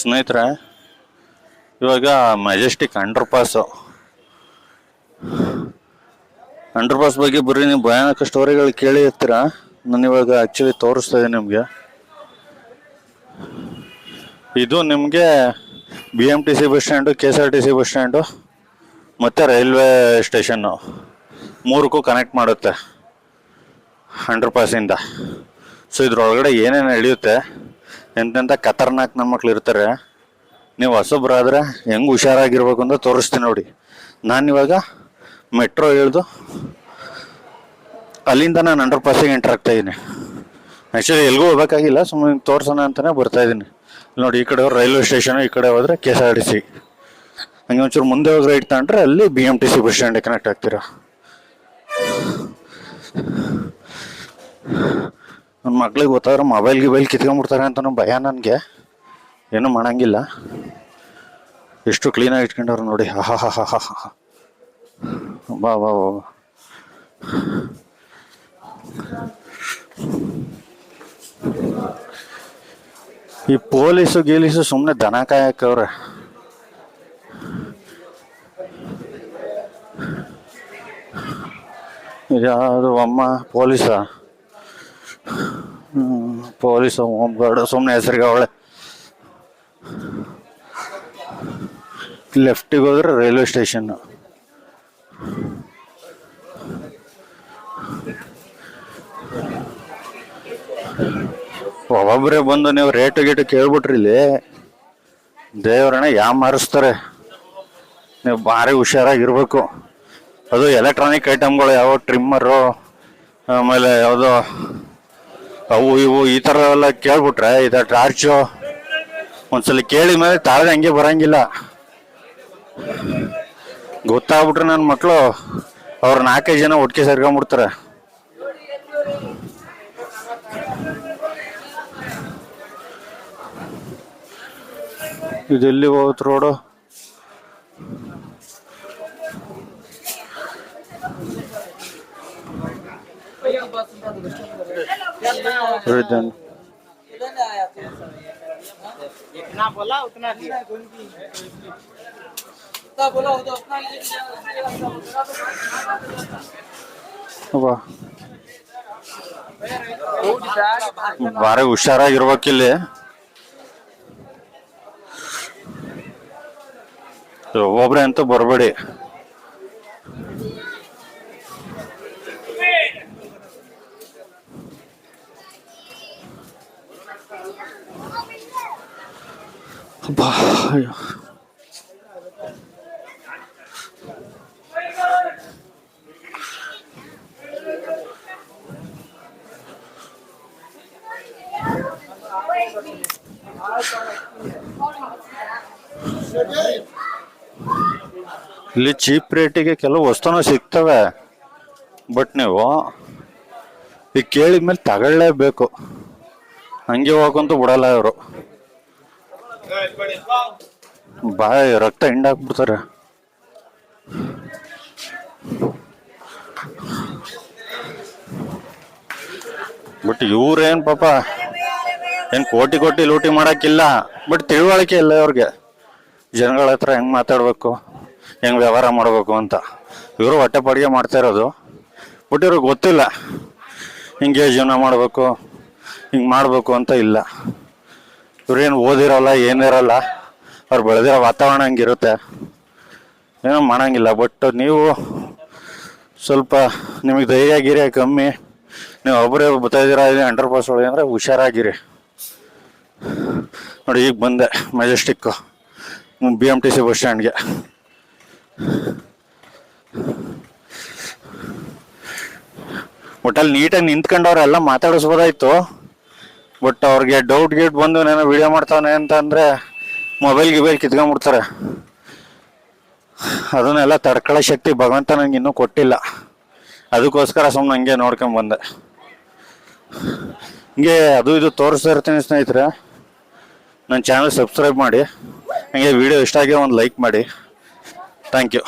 ಸ್ನೇಹಿತರೆ, ಇವಾಗ Majestic underpass underpass ಬಗ್ಗೆ ಬರೀ ನೀವು ಭಯಾನಕ ಸ್ಟೋರಿಗಳು ಕೇಳಿ ಇರ್ತೀರಾ? ನಾನು ಇವಾಗ ಆ್ಯಕ್ಚುಲಿ ತೋರಿಸ್ತಾ ಇದ್ದೀನಿ ನಿಮಗೆ. ಇದು ನಿಮಗೆ B M T C bus stand K S R T C bus stand ಮತ್ತು ರೈಲ್ವೆ ಸ್ಟೇಷನ್ನು ಮೂರಕ್ಕೂ ಕನೆಕ್ಟ್ ಮಾಡುತ್ತೆ ಅಂಡರ್ ಪಾಸಿಂದ ಸೊ ಇದ್ರೊಳಗಡೆ ಏನೇನು ನಡೆಯುತ್ತೆ? ಎಂತೆಂಥ ಖತರ್ನಾಕ್ ನನ್ನ ಮಕ್ಳು ಇರ್ತಾರೆ, ನೀವು ಹೊಸಬ್ರಾದ್ರೆ ಹೆಂಗೆ ಹುಷಾರಾಗಿರ್ಬೇಕು ಅಂತ ತೋರಿಸ್ತೀನಿ ನೋಡಿ. ನಾನಿವಾಗ ಮೆಟ್ರೋ ಇಳಿದು ಅಲ್ಲಿಂದ ನಾನು ಅಂಡರ್ ಪಾಸಿಗೆ ಎಂಟರ್ ಆಗ್ತಾ ಇದ್ದೀನಿ ಆ್ಯಕ್ಚುಲಿ ಎಲ್ಲಿಗೂ ಹೋಗ್ಬೇಕಾಗಿಲ್ಲ ಸುಮ್ಮನೆ ತೋರ್ಸೋಣ ಅಂತಲೇ ಬರ್ತಾ ಇದ್ದೀನಿ ನೋಡಿ, ಈ ಕಡೆ ರೈಲ್ವೆ ಸ್ಟೇಷನ್, ಈ ಕಡೆ ಹೋದ್ರೆ K S R T C ಹಂಗೆ ಒಂಚೂರು ಮುಂದೆ ಹೋಗಿ ರೈಟ್ ತಗೊಂಡ್ರೆ ಅಲ್ಲಿ B M T C bus ಸ್ಟ್ಯಾಂಡಿಗೆ connect ಆಗ್ತೀರಾ. ನನ್ನ ಮಕ್ಳಿಗೆ ಗೊತ್ತಾದ್ರೆ ಮೊಬೈಲ್ ಗಿಬೈಲ್ ಕಿತ್ಕೊಂಡ್ಬಿಡ್ತಾರೆ ಅಂತ ಭಯ ನನಗೆ. ಏನೂ ಮಾಡಂಗಿಲ್ಲ. ಎಷ್ಟು ಕ್ಲೀನಾಗಿ ಇಟ್ಕೊಂಡವ್ರು ನೋಡಿ. ಹಾ ಹಾ ಹಾ ಹಾ ಹಾ ಬಾ ಬಾ ಬಾ ಬಾ. ಈ ಪೊಲೀಸು ಗೀಲೀಸು ಸುಮ್ಮನೆ ದನ ಕಾಯಕ್ಕವ್ರೆ ಯಾವುದು ಅಮ್ಮ, ಪೊಲೀಸ? ಪೊಲೀಸ್ ಹೋಮ್ ಗಾರ್ಡ್ ಸುಮ್ಮನೆ ಹೆಸರಿಗೆ ಅವಳೆ. ಲೆಫ್ಟಿಗೆ ಹೋದ್ರೆ ರೈಲ್ವೆ ಸ್ಟೇಷನ್ ಒಬ್ಬೊಬ್ಬರೇ ಬಂದು ನೀವು ರೇಟು ಗೀಟು ಕೇಳ್ಬಿಟ್ರಿ ಇಲ್ಲಿ. ದೇವರನ್ನ ಯಾ ಮಾರಿಸ್ತಾರೆ. ನೀವು ಭಾರಿ ಹುಷಾರಾಗಿರ್ಬೇಕು. ಅದು ಎಲೆಕ್ಟ್ರಾನಿಕ್ ಐಟಮ್ಗಳು ಯಾವ ಟ್ರಿಮ್ಮರು ಆಮೇಲೆ ಯಾವುದೋ ಅವು ಇವು ಈ ಥರ ಎಲ್ಲ ಕೇಳ್ಬಿಟ್ರೆ ಇದು ಟಾರ್ಚು ಒಂದ್ಸಲ ಕೇಳಿದ ಮೇಲೆ ತಾಳೆ ಹಂಗೆ ಬರಂಗಿಲ್ಲ. ಗೊತ್ತಾಗ್ಬಿಟ್ರೆ ನನ್ನ ಮಕ್ಕಳು ಅವ್ರ ನಾಲ್ಕೈದು ಜನ ಒಟ್ಟಿಗೆ ಸೇರ್ಕೊಂಡ್ಬಿಡ್ತಾರೆ ಇದೆಲ್ಲಿ ಹೋಗುತ್ತೆ ರೋಡು? Written. जितना बोला उतना दिया जितना बोला उतना उतना ಅಬ್ಬಾ. ಭಾರಿ ಹುಷಾರಾಗಿರ್ಬೇಕಿಲ್ಲಿ ಒಬ್ಬೊಬ್ರೆ ಅಂತೂ ಬರಬೇಡಿ ಅಬ್ಬಾ ಅಯ್ಯೋ. ಇಲ್ಲಿ ಚೀಪ್ ರೇಟಿಗೆ ಕೆಲವು ವಸ್ತುನೂ ಸಿಗ್ತವೆ. ಬಟ್ ನೀವು ಈಗ ಕೇಳಿದ ಮೇಲೆ ತಗೊಳ್ಳೇಬೇಕು. ಹಂಗೆ ಹೋಗಂತೂ ಬಿಡಲ್ಲ ಇವರು. ಬಾಯ್ ರಕ್ತ ಹಿಂಡಾಕ್ಬಿಡ್ತಾರೆ ಬಟ್ ಇವ್ರೇನ್ ಪಾಪ, ಏನ್ ಕೋಟಿ ಕೋಟಿ ಲೂಟಿ ಮಾಡಕ್ಕಿಲ್ಲ. ಬಟ್ ತಿಳುವಳಿಕೆ ಇಲ್ಲ ಇವ್ರಿಗೆ. ಜನಗಳ ಹತ್ರ ಹೆಂಗ್ ಮಾತಾಡ್ಬೇಕು, ಹೆಂಗ್ ವ್ಯವಹಾರ ಮಾಡ್ಬೇಕು ಅಂತ. ಇವರು ಹೊಟ್ಟೆ ಪಡಿಗೆ ಮಾಡ್ತಾ ಇರೋದು. ಬಟ್ ಇವ್ರಿಗೆ ಗೊತ್ತಿಲ್ಲ, ಹಿಂಗೆ ಜೀವನ ಮಾಡಬೇಕು, ಹಿಂಗೆ ಮಾಡಬೇಕು ಅಂತ ಇಲ್ಲ. ಇವ್ರೇನು ಓದಿರಲ್ಲ, ಏನಿರಲ್ಲ, ಅವ್ರು ಬೆಳೆದಿರೋ ವಾತಾವರಣ ಹಂಗಿರುತ್ತೆ. ಏನೋ ಮಾಡೋಂಗಿಲ್ಲ ಬಟ್ ನೀವು ಸ್ವಲ್ಪ ನಿಮಗೆ ಧೈರ್ಯ ಆಗಿರಿ ಕಮ್ಮಿ, ನೀವು ಒಬ್ಬರೇ ಬರ್ತಾ ಇದ್ದೀರಾ, ಇಲ್ಲಿ ಅಂಡರ್ ಪಾಸ್ ಒಳಗೆ ಅಂದರೆ ಹುಷಾರಾಗಿರಿ. ನೋಡಿ, ಈಗ ಬಂದೆ Majestic B M T C bus ಸ್ಟ್ಯಾಂಡ್ಗೆ ಒಟ್ಟಲ್ಲಿ ನೀಟಾಗಿ ನಿಂತ್ಕೊಂಡವ್ರೆಲ್ಲ ಮಾತಾಡಿಸ್ಬೋದಾಯ್ತು. ಬಟ್ ಅವ್ರಿಗೆ ಡೌಟ್ ಗೇಟ್ ಬಂದು ನಾನು ವಿಡಿಯೋ ಮಾಡ್ತಾವನೆ ಅಂತ ಅಂದರೆ ಮೊಬೈಲ್ ಗಿಬೈಲ್ ಕಿತ್ಕೊಂಡ್ಬಿಡ್ತಾರೆ. ಅದನ್ನೆಲ್ಲ ತಡ್ಕೊಳ್ಳೋ ಶಕ್ತಿ ಭಗವಂತ ನಂಗೆ ಇನ್ನೂ ಕೊಟ್ಟಿಲ್ಲ. ಅದಕ್ಕೋಸ್ಕರ ಸುಮ್ಮನೆ ಹಂಗೆ ನೋಡ್ಕೊಂಬಂದೆ ಹಿಂಗೆ ಅದು ಇದು ತೋರಿಸ್ತಾ ಇರ್ತೀನಿ ಸ್ನೇಹಿತರೆ. ನನ್ನ ಚಾನಲ್ ಸಬ್ಸ್ಕ್ರೈಬ್ ಮಾಡಿ. ಹಂಗೆ ವಿಡಿಯೋ ಇಷ್ಟ ಆಗಿ ಒಂದು ಲೈಕ್ ಮಾಡಿ. Thank you